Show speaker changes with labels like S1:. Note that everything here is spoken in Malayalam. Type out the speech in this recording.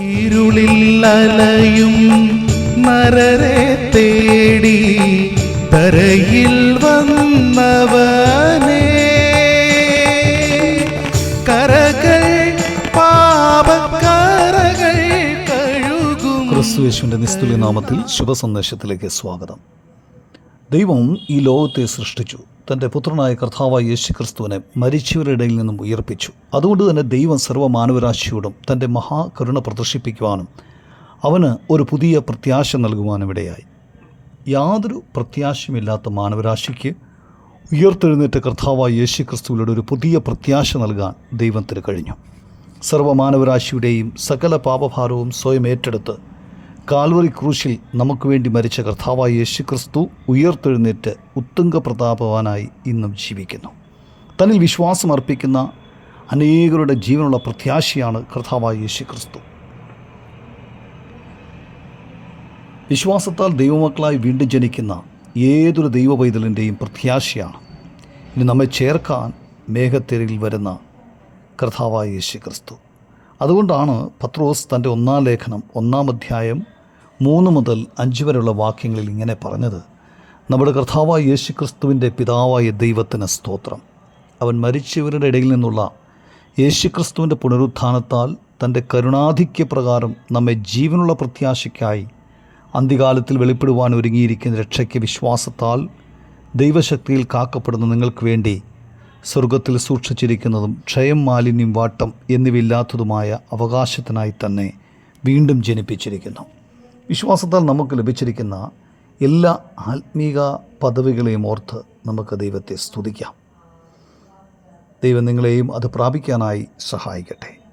S1: ഇരുളിൽ അലയും നരരെ തേടി തരയിൽ വന്നവനേ. കരകൾ പാപക്കരകൾ കഴുകും.
S2: ക്രിസ്തുയേശുവിന്റെ നിസ്തുല്യ നാമത്തിൽ ശുഭസന്ദേശത്തിലേക്ക് സ്വാഗതം. ദൈവം ഈ ലോകത്തെ സൃഷ്ടിച്ചു. തന്റെ പുത്രനായ കർത്താവായ യേശു ക്രിസ്തുവിനെ മരിച്ചവരുടെ നിന്നും ഉയർപ്പിച്ചു. അതുകൊണ്ട് തന്നെ ദൈവം സർവമാനവരാശിയോടും തന്റെ മഹാകരുണ പ്രദർശിപ്പിക്കുവാനും അവന് ഒരു പുതിയ പ്രത്യാശ നൽകുവാനും ഇടയായി. യാതൊരു പ്രത്യാശയുമില്ലാത്ത മാനവരാശിക്ക് ഉയർത്തെഴുന്നേറ്റ കർത്താവായ യേശു ക്രിസ്തുവിലൂടെ ഒരു പുതിയ പ്രത്യാശ നൽകാൻ ദൈവത്തിന് കഴിഞ്ഞു. സർവമാനവരാശിയുടെയും സകല പാപഭാരവും സ്വയം ഏറ്റെടുത്ത് കാൽവറി ക്രൂശിൽ നമുക്ക് വേണ്ടി മരിച്ച കർത്താവായ യേശു ക്രിസ്തു ഉയർത്തെഴുന്നേറ്റ് ഉത്തുംഗ പ്രതാപവാനായി ഇന്നും ജീവിക്കുന്നു. തന്നിൽ വിശ്വാസം അർപ്പിക്കുന്ന അനേകരുടെ ജീവനുള്ള പ്രത്യാശയാണ് കർത്താവായ യേശു ക്രിസ്തു വിശ്വാസത്താൽ ദൈവമക്കളായി വീണ്ടും ജനിക്കുന്ന ഏതൊരു ദൈവ പൈതലിന്റെയും പ്രത്യാശയാണ്. ഇനി നമ്മെ ചേർക്കാൻ മേഘത്തിരയിൽ വരുന്ന കർത്താവായ യേശു ക്രിസ്തു അതുകൊണ്ടാണ് പത്രോസ് തന്റെ ഒന്നാം ലേഖനം ഒന്നാം അധ്യായം മൂന്ന് മുതൽ അഞ്ച് വരെയുള്ള വാക്യങ്ങളിൽ ഇങ്ങനെ പറഞ്ഞത് നമ്മുടെ കർത്താവായ യേശു ക്രിസ്തുവിന്റെ പിതാവായ ദൈവത്തിന് സ്തോത്രം. അവൻ മരിച്ചവരുടെ ഇടയിൽ നിന്നുള്ള യേശുക്രിസ്തുവിന്റെ പുനരുത്ഥാനത്താൽ തന്റെ കരുണാധിക്യപ്രകാരം നമ്മെ ജീവനുള്ള പ്രത്യാശയ്ക്കായി അന്ത്യകാലത്തിൽ വെളിപ്പെടുവാൻ ഒരുങ്ങിയിരിക്കുന്ന രക്ഷയ്ക്ക് വിശ്വാസത്താൽ ദൈവശക്തിയിൽ കാക്കപ്പെടുന്ന നിങ്ങൾക്ക് വേണ്ടി സ്വർഗത്തിൽ സൂക്ഷിച്ചിരിക്കുന്നതും ക്ഷയം മാലിന്യം വാട്ടം എന്നിവയില്ലാത്തതുമായ അവകാശത്തിനായി തന്നെ വീണ്ടും ജനിപ്പിച്ചിരിക്കുന്നു. വിശ്വാസത്താൽ നമുക്ക് ലഭിച്ചിരിക്കുന്ന എല്ലാ ആത്മീക പദവികളെയും ഓർത്ത് നമുക്ക് ദൈവത്തെ സ്തുതിക്കാം. ദൈവം നിങ്ങളെയും അത് പ്രാപിക്കാനായി സഹായിക്കട്ടെ.